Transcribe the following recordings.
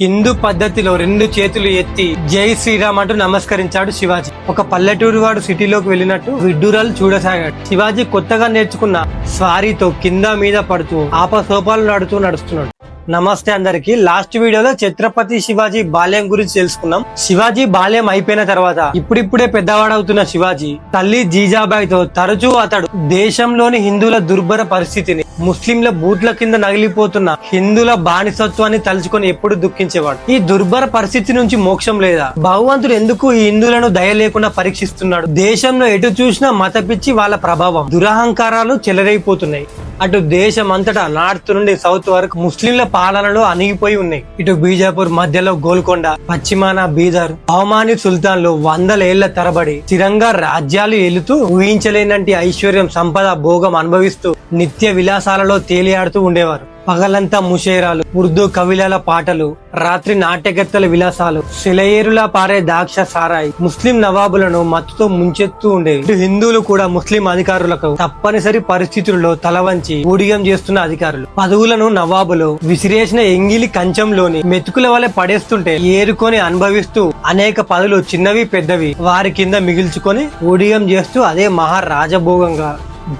హిందూ పద్ధతిలో రెండు చేతులు ఎత్తి జై శ్రీరామ్ అంటూ నమస్కరించాడు శివాజీ. ఒక పల్లెటూరు వాడు సిటీలోకి వెళ్ళినట్టు విడ్డూరాలు చూడసాగాడు. శివాజీ కొత్తగా నేర్చుకున్న స్వారీతో కింద మీద పడుతూ ఆపసోపాలు నడుతూ నడుస్తున్నాడు. నమస్తే అందరికి. లాస్ట్ వీడియోలో ఛత్రపతి శివాజీ బాల్యం గురించి తెలుసుకున్నాం. శివాజీ బాల్యం అయిపోయిన తర్వాత ఇప్పుడిప్పుడే పెద్దవాడవుతున్న శివాజీ తల్లి జీజాబాయితో తరచూ అతడు దేశంలోని హిందువుల దుర్భర పరిస్థితిని ముస్లింల బూట్ల కింద నగిలిపోతున్న హిందువుల బానిసత్వాన్ని తలుచుకొని ఎప్పుడు దుఃఖించేవాడు. ఈ దుర్భర పరిస్థితి నుంచి మోక్షం లేదా? భగవంతుడు ఎందుకు ఈ హిందువులను దయ లేకుండా పరీక్షిస్తున్నాడు? దేశంలో ఎటు చూసినా మత పిచ్చి వాళ్ళ ప్రభావం దురహంకారాలు చెలరైపోతున్నాయి అటు దేశం అంతటా నార్త్ నుండి సౌత్ వరకు ముస్లింల పాలనలో అణిగిపోయి ఉన్నాయి. ఇటు బీజాపూర్ మధ్యలో గోల్కొండ పశ్చిమాన బీదర్ అవమాని సుల్తాన్లు వందల ఏళ్ళ తరబడి స్థిరంగా రాజ్యాలు ఏలుతూ ఊహించలేనంటి ఐశ్వర్యం సంపద భోగం అనుభవిస్తూ నిత్య విలాసాలలో తేలియాడుతూ ఉండేవారు. పగలంతా ముషేరాలు ఉర్దూ కవిలల పాటలు రాత్రి నాట్యకర్తల విలాసాలు శిలయేరులా పారే దాక్ష సారాయి ముస్లిం నవాబులను మత్తుతో ముంచెత్తూ ఉండేవి. ఇటు హిందువులు కూడా ముస్లిం అధికారులకు తప్పనిసరి పరిస్థితుల్లో తలవంచి ఊడిగం చేస్తున్న అధికారులు. పదవులను నవాబులు విసిరేసిన ఎంగిలి కంచంలోని మెతుకుల వలె పడేస్తుంటే ఏరుకొని అనుభవిస్తూ అనేక పదవులు చిన్నవి పెద్దవి వారి కింద మిగిల్చుకొని ఊడిగం చేస్తూ అదే మహారాజభోగంగా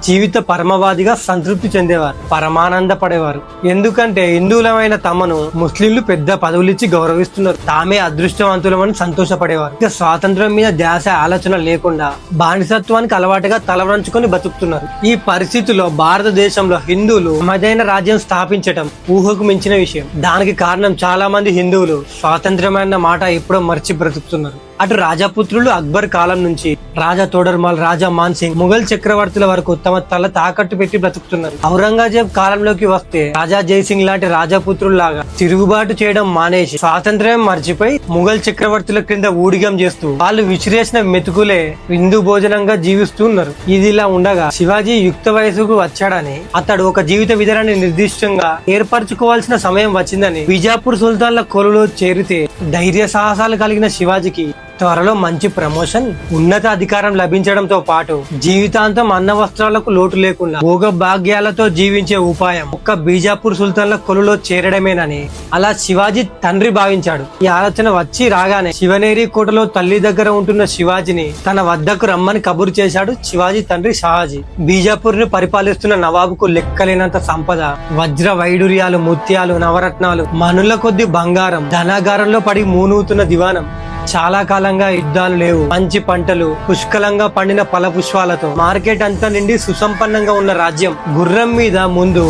జీవిత పరమవాదిగా సంతృప్తి చెందేవారు పరమానంద పడేవారు ఎందుకంటే హిందువులమైన తమను ముస్లింలు పెద్ద పదవులిచ్చి గౌరవిస్తున్నారు. తామే అదృష్టవంతులమని సంతోషపడేవారు. ఇక స్వాతంత్రం మీద ధ్యాస ఆలోచన లేకుండా బానిసత్వానికి అలవాటుగా తలవరంచుకొని బతుకుతున్నారు. ఈ పరిస్థితుల్లో భారతదేశంలో హిందువులు మదైన రాజ్యం స్థాపించటం ఊహకు మించిన విషయం. దానికి కారణం చాలా మంది హిందువులు స్వాతంత్రమైన మాట ఎప్పుడో మర్చి బ్రతుకుతున్నారు. అటు రాజపుత్రులు అక్బర్ కాలం నుంచి రాజా తోడర్మాల్ రాజా మాన్సింగ్ ముఘల్ చక్రవర్తుల వరకు తమ తల తాకట్టు పెట్టి బ్రతుకుతున్నారు. ఔరంగజేబ్ కాలంలోకి వస్తే రాజా జైసింగ్ లాంటి రాజపుత్రులు లాగా తిరుగుబాటు చేయడం మానేసి స్వాతంత్ర్యం మర్చిపోయి ముఘల్ చక్రవర్తుల క్రింద ఊడిగం చేస్తూ వాళ్ళు విసిరేసిన మెతుకులే విందు భోజనంగా జీవిస్తూ ఉన్నారు. ఇది ఇలా ఉండగా శివాజీ యుక్త వయసుకు వచ్చాడని అతడు ఒక జీవిత విధానాన్ని నిర్దిష్టంగా ఏర్పరచుకోవాల్సిన సమయం వచ్చిందని బిజాపూర్ సుల్తాన్ల కొలులో చేరితే ధైర్య సాహసాలు కలిగిన శివాజీకి త్వరలో మంచి ప్రమోషన్ ఉన్నత అధికారం లభించడంతో పాటు జీవితాంతం అన్న వస్త్రాలకు లోటు లేకుండా భోగ భాగ్యాలతో జీవించే ఉపాయం ఒక్క బీజాపూర్ సుల్తాన్ల కొలులో చేరడమేనని అలా శివాజీ తండ్రి భావించాడు. ఈ ఆలోచన వచ్చి రాగానే శివనేరి కోటలో తల్లి దగ్గర ఉంటున్న శివాజీని తన వద్దకు రమ్మని కబురు చేశాడు శివాజీ తండ్రి షాజీ. బీజాపూర్ను పరిపాలిస్తున్న నవాబుకు లెక్కలేనంత సంపద వజ్ర వైడూర్యాలు ముత్యాలు నవరత్నాలు మనుల కొద్ది బంగారం ధనాగారంలో పడి మూనూతున్న దివానం చాలా కాలంగా యుద్ధాలు లేవు. మంచి పంటలు పుష్కలంగా పండిన ఫల పుష్పాలతో మార్కెట్ అంతా నిండి సుసంపన్నంగా ఉన్న రాజ్యం గుర్రం మీద ముందు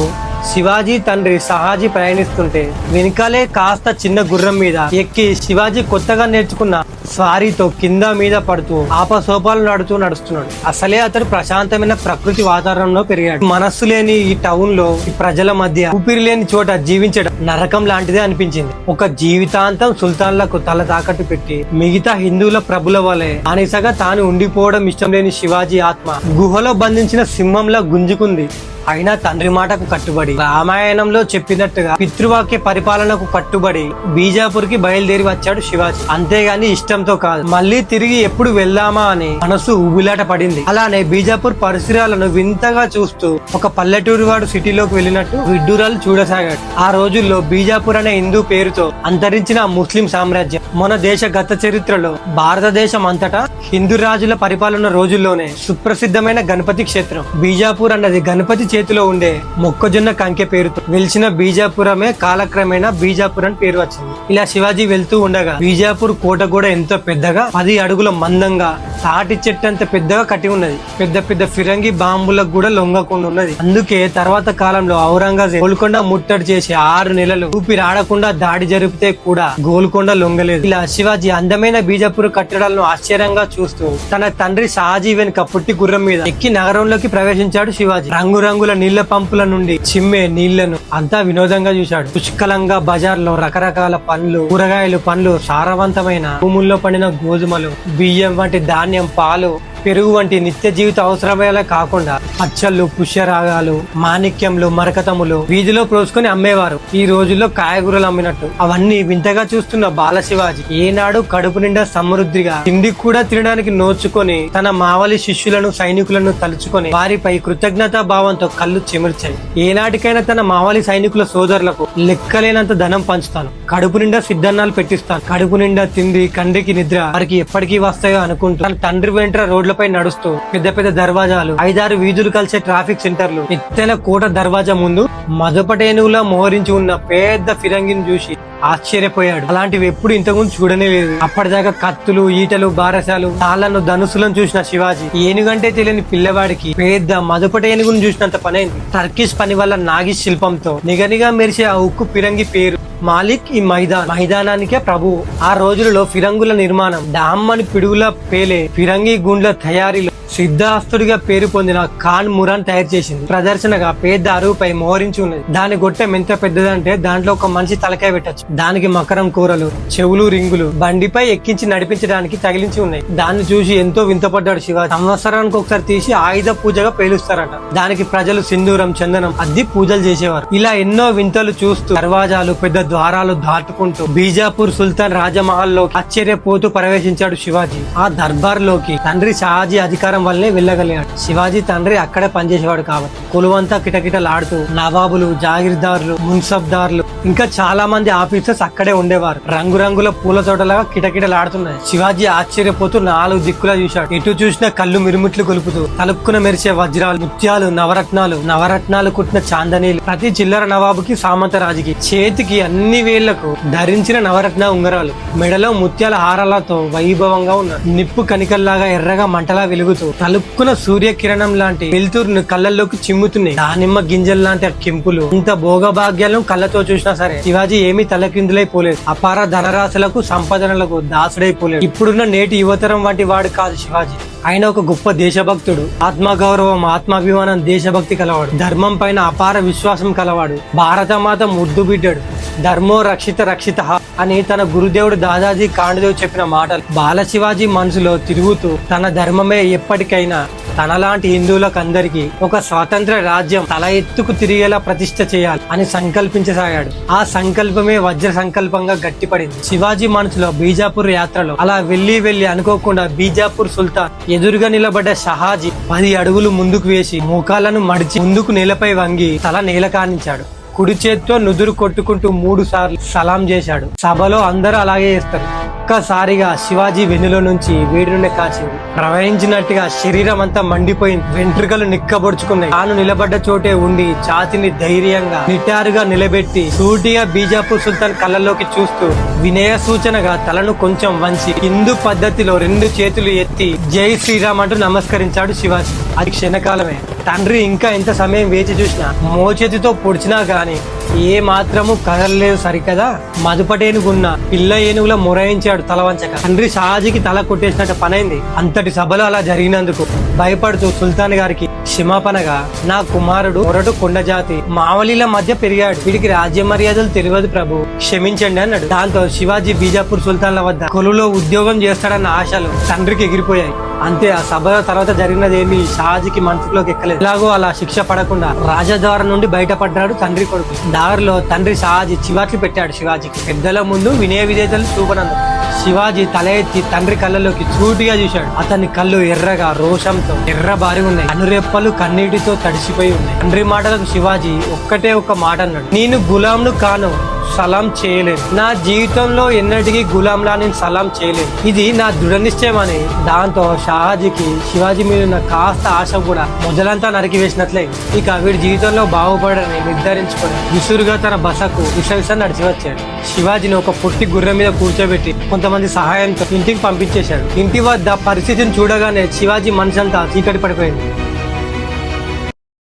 శివాజీ తండ్రి సహాజీ ప్రయాణిస్తుంటే వెనకాలే కాస్త చిన్న గుర్రం మీద ఎక్కి శివాజీ కొత్తగా నేర్చుకున్న స్వారీతో కింద మీద పడుతూ ఆపసోపాలు నడుతూ నడుస్తున్నాడు. అసలే అతడు ప్రశాంతమైన ప్రకృతి వాతావరణంలో పెరిగాడు. మనస్సు లేని ఈ టౌన్లో ఈ ప్రజల మధ్య ఊపిరి లేని చోట జీవించడం నరకం లాంటిదే అనిపించింది. ఒక జీవితాంతం సుల్తాన్లకు తల తాకట్టు పెట్టి మిగతా హిందువుల ప్రభుల వలె అనిసగా తాను ఉండిపోవడం ఇష్టం లేని శివాజీ ఆత్మ గుహలో బంధించిన సింహంలా గుంజుకుంది. అయినా తండ్రి మాటకు కట్టుబడి రామాయణంలో చెప్పినట్టుగా పితృవాక్య పరిపాలనకు కట్టుబడి బీజాపూర్కి బయలుదేరి వచ్చాడు శివాజీ. అంతేగాని ఇష్టంతో కాదు. మళ్ళీ తిరిగి ఎప్పుడు వెళ్దామా అని మనసు ఉబిలాట పడింది. అలానే బీజాపూర్ పరిసరాలను వింతగా చూస్తూ ఒక పల్లెటూరు వాడు సిటీలోకి వెళ్ళినట్టు విడ్డూరాలు చూడసాగాడు. ఆ రోజుల్లో బీజాపూర్ అనే హిందూ పేరు పేరుతో అంతరించిన ముస్లిం సామ్రాజ్యం మన దేశ గత చరిత్రలో భారతదేశం అంతటా హిందూ రాజుల పరిపాలన రోజుల్లోనే సుప్రసిద్ధమైన గణపతి క్షేత్రం. బీజాపూర్ అన్నది గణపతి చేతిలో ఉండే మొక్కజొన్న కంకె పేరుతో. వెలిసిన బీజాపురమే కాలక్రమేణా బీజాపూర్ అని పేరు వచ్చింది. ఇలా శివాజీ వెళ్తూ ఉండగా బీజాపూర్ కోట కూడా ఎంతో పెద్దగా పది అడుగుల మందంగా తాటి చెట్టు అంత పెద్దగా కట్టి ఉన్నది. పెద్ద పెద్ద ఫిరంగి బాంబులకు కూడా లొంగకుండా ఉన్నది. అందుకే తర్వాత కాలంలో ఔరంగజేబ్ గోల్కొండ ముట్టడి చేసి ఆరు నెలలు ఊపిరి ఆడకుండా దాడి జరిపితే కూడా గోల్కొండ లొంగలేదు. ఇలా శివాజీ అందమైన బీజాపూర్ కట్టడాలను ఆశ్చర్యంగా చూస్తూ తన తండ్రి షాజీ వెనుక పుట్టి గుర్రం మీద ఎక్కి నగరంలోకి ప్రవేశించాడు శివాజీ. రంగురంగుల నీళ్ళ పంపుల నుండి చిమ్మే నీళ్ళను అంతా వినోదంగా చూశాడు. పుష్కలంగా బజార్లో రకరకాల పండ్లు కూరగాయలు పండ్లు సారవంతమైన భూముల్లో పండిన గోధుమలు బియ్యం వంటి ధాన్యం పాలు పెరుగు వంటి నిత్య జీవిత అవసరమేలా కాకుండా పచ్చళ్ళు పుష్యరాగాలు మాణిక్యంలు మరకతములు వీధిలో ప్రోసుకొని అమ్మేవారు. ఈ రోజుల్లో కాయగూరలు అమ్మినట్టు. అవన్నీ వింతగా చూస్తున్న బాలశివాజీ ఏనాడు కడుపు నిండా సమృద్ధిగా తిండి కూడా తినడానికి నోచుకొని తన మావలి శిష్యులను సైనికులను తలుచుకొని వారిపై కృతజ్ఞతా భావంతో కళ్ళు చెమిర్చాయి ఏనాటికైనా తన మావలి సైనికుల సోదరులకు లెక్కలేనంత ధనం పంచుతాను. కడుపు నిండా సిద్ధన్నాలు పెట్టిస్తాను. కడుపు నిండా తిండి కండికి నిద్ర వారికి ఎప్పటికీ వస్తాయో అనుకుంటూ తన తండ్రి వెంట రోడ్లపై నడుస్తూ పెద్ద పెద్ద దర్వాజాలు ఐదారు వీధులు కలిసే ట్రాఫిక్ సెంటర్లు ఎత్తైన కోట దర్వాజా ముందు మదపటేనువులా మోహరించి ఉన్న పెద్ద ఫిరంగిని చూసి ఆశ్చర్యపోయాడు. అలాంటివి ఎప్పుడు ఇంతకుముందు చూడనే లేదు. అప్పటిదాకా కత్తులు ఈటలు బారసాలు తాళ్ళను ధనుసులను చూసిన శివాజీ ఏనుగంటే తెలియని పిల్లవాడికి పెద్ద మదుపట ఏనుగును చూసినంత పనైంది. టర్కిష్ పని వల్ల నాగి శిల్పంతో నిగనిగా మెరిసే ఆ ఉక్కు పిరంగి పేరు మాలిక్ ఈ మైదాన్ మైదానానికే ప్రభువు ఆ రోజులలో ఫిరంగుల నిర్మాణం డామ్ అని పిడుగుల పేలే ఫిరంగి గుండ్ల తయారీలో సిద్ధాస్తుడిగా పేరు పొందిన ఖాన్ మురాన్ తయారు చేసింది. ప్రదర్శనగా పేద అరువుపై మోహరించి ఉన్నది. దాని గొట్టెం ఎంత పెద్దదంటే దాంట్లో ఒక మనిషి తలకాయ పెట్టచ్చు. దానికి మకరం కూరలు చెవులు రింగులు బండిపై ఎక్కించి నడిపించడానికి తగిలించి ఉన్నాయి. దాన్ని చూసి ఎంతో వింతపడ్డాడు శివ. సంవత్సరానికి ఒకసారి తీసి ఆయుధ పూజగా పేలుస్తారట. దానికి ప్రజలు సింధూరం చందనం అద్ది పూజలు చేసేవారు. ఇలా ఎన్నో వింతలు చూస్తూ దర్వాజాలు పెద్ద ద్వారాలు దాటుకుంటూ బీజాపూర్ సుల్తాన్ రాజమహల్లోకి ఆశ్చర్యపోతూ ప్రవేశించాడు శివాజీ. ఆ దర్బార్లోకి తండ్రి షాజీ అధికారం వల్లే వెళ్ళగలిగాడు. శివాజీ తండ్రి అక్కడే పనిచేసేవాడు కాబట్టి. కొలువంతా కిటకిటలాడుతూ నవాబులు జాగీర్దారులు మున్సబ్దారులు ఇంకా చాలా మంది ఆఫీసర్స్ అక్కడే ఉండేవారు. రంగురంగుల పూల తోటలాగా కిటకిటలాడుతున్నాయి. శివాజీ ఆశ్చర్యపోతూ నాలుగు దిక్కులా చూశాడు. ఎటు చూసినా కళ్ళు మిరుమిట్లు కొలుపుతూ తలుపుకున మెరిసే వజ్రాలు ముత్యాలు నవరత్నాలు నవరత్నాలు కుట్టిన చాందనీలు. ప్రతి చిల్లర నవాబుకి సామంతరాజుకి చేతికి అన్ని వేళ్ళకు ధరించిన నవరత్న ఉంగరాలు. మెడలో ముత్యాల హారాలతో వైభవంగా ఉన్న నిప్పు కనికల్లాగా ఎర్రగా మంటలా వెలుగుతూ తలుపుకున్న సూర్య కిరణం లాంటి వెలుతురును కళ్ళల్లోకి చిమ్ముతున్నాయి. దానిమ్మ గింజల లాంటి ఆ కెంపులు. ఇంత భోగభాగ్యాలను కళ్ళతో చూసిన సరే. శివాజీ ఏమీ తలకిందులైపోలేదు అపార ధనరాశులకు సంపదనలకు దాసుడైపోలేదు ఇప్పుడున్న నేటి యువతరం వంటి వాడు కాదు శివాజీ. ఆయన ఒక గొప్ప దేశభక్తుడు. ఆత్మగౌరవం ఆత్మాభిమానం దేశభక్తి కలవాడు. ధర్మం పైన అపార విశ్వాసం కలవాడు. భారతమాత ముద్దు బిడ్డడు. ధర్మో రక్షిత రక్షిత అని తన గురుదేవుడు దాదాజీ కాండదేవ్ చెప్పిన మాటలు. బాల శివాజీ మనసులో తిరుగుతూ తన ధర్మమే ఎప్పటికైనా తనలాంటి హిందువులకు అందరికీ ఒక స్వాతంత్ర రాజ్యం తల ఎత్తుకు తిరిగేలా ప్రతిష్ట చేయాలి అని సంకల్పించసాగాడు. ఆ సంకల్పమే వజ్ర సంకల్పంగా గట్టిపడింది. శివాజీ మనసులో బీజాపూర్ యాత్రలో అలా వెళ్ళి వెళ్ళి అనుకోకుండా బీజాపూర్ సుల్తాన్ ఎదురుగా నిలబడ్డ షహాజీ పది అడుగులు ముందుకు వేసి మోకాలను మడిచి ముందుకు నేలపై వంగి తల నేల కానించాడు. కుడి చేత్తో నుదురు కొట్టుకుంటూ మూడు సార్లు సలాం చేశాడు. సభలో అందరూ అలాగే చేస్తారు. ఒక్కసారిగా శివాజీ వెన్నులో నుంచి వేడి నుండి కాచింది. ప్రవహించినట్టుగా శరీరం అంతా మండిపోయింది. వెంట్రుకలు నిక్కబొడుచుకున్నాయి. తాను నిలబడ్డ చోటే ఉండి ఛాతిని ధైర్యంగా నిటారుగా నిలబెట్టి సూటిగా బీజాపూర్ సుల్తాన్ కళ్ళల్లోకి చూస్తూ వినయ సూచనగా తలను కొంచెం వంచి హిందూ పద్ధతిలో రెండు చేతులు ఎత్తి జై శ్రీరామ్ అంటూ నమస్కరించాడు శివాజీ. అది క్షణకాలమే. తండ్రి ఇంకా ఎంత సమయం వేచి చూసినా మోచేతితో పొడిచినా గాని ఏ మాత్రము కదలలేదు సరికదా. మదుపటేనుగున్న పిల్ల ఏనుగుల మొరాయించాడు తలవంచక తండ్రి షాజీకి తల కొట్టేసినట్టు పనైంది. అంతటి సభలో అలా జరిగినందుకు భయపడుతూ సుల్తాన్ గారికి క్షమాపణగా నా కుమారుడు మొరటు కొండజాతి మావలీల మధ్య పెరిగాడు. వీడికి రాజ్య మర్యాదలు తెలియదు ప్రభు. క్షమించండి అన్నాడు. దాంతో శివాజీ బీజాపూర్ సుల్తాన్ల వద్ద కొలులో ఉద్యోగం చేస్తాడన్న ఆశలు తండ్రికి ఎగిరిపోయాయి. అంతే ఆ సభ తర్వాత జరిగినది ఏమి? షాజీకి మనసులోకి ఎక్కలేదు. ఎలాగో అలా శిక్ష పడకుండా రాజద్వారం నుండి బయటపడ్డాడు తండ్రి కొడుకు. దారిలో తండ్రి షాజీ చివాట్లు పెట్టాడు శివాజీకి. పెద్దల ముందు వినయ విజేతలు చూపనందు శివాజీ తల ఎత్తి తండ్రి కళ్ళలోకి చూటిగా చూశాడు. అతని కళ్ళు ఎర్రగా రోషంతో ఎర్ర బారి ఉన్నాయి. అనురెప్పలు కన్నీటితో తడిసిపోయి ఉన్నాయి. తండ్రి మాటలకు శివాజీ ఒక్కటే ఒక్క మాట అన్నాడు నేను గులాంను కాను సలాం చేయలేదు. నా జీవితంలో ఎన్నటికీ గులాంలా నేను సలాం చేయలేదు. ఇది నా దృఢ నిశ్చయం అని దాంతో షాజీకి శివాజీ మీద ఉన్న కాస్త ఆశ కూడా మొదలంతా నరికి వేసినట్లే. ఇక వీడి జీవితంలో బాగుపడని నిర్ధారించుకొని విసురుగా తన బసకు విసవిస నడిచి వచ్చాడు శివాజీని ఒక పొట్టి గుర్రం మీద కూర్చోబెట్టి కొంతమంది సహాయంతో ఇంటికి పంపించేశాడు. ఇంటి వద్ద పరిస్థితిని చూడగానే శివాజీ మనసంతా చీకటి పడిపోయింది.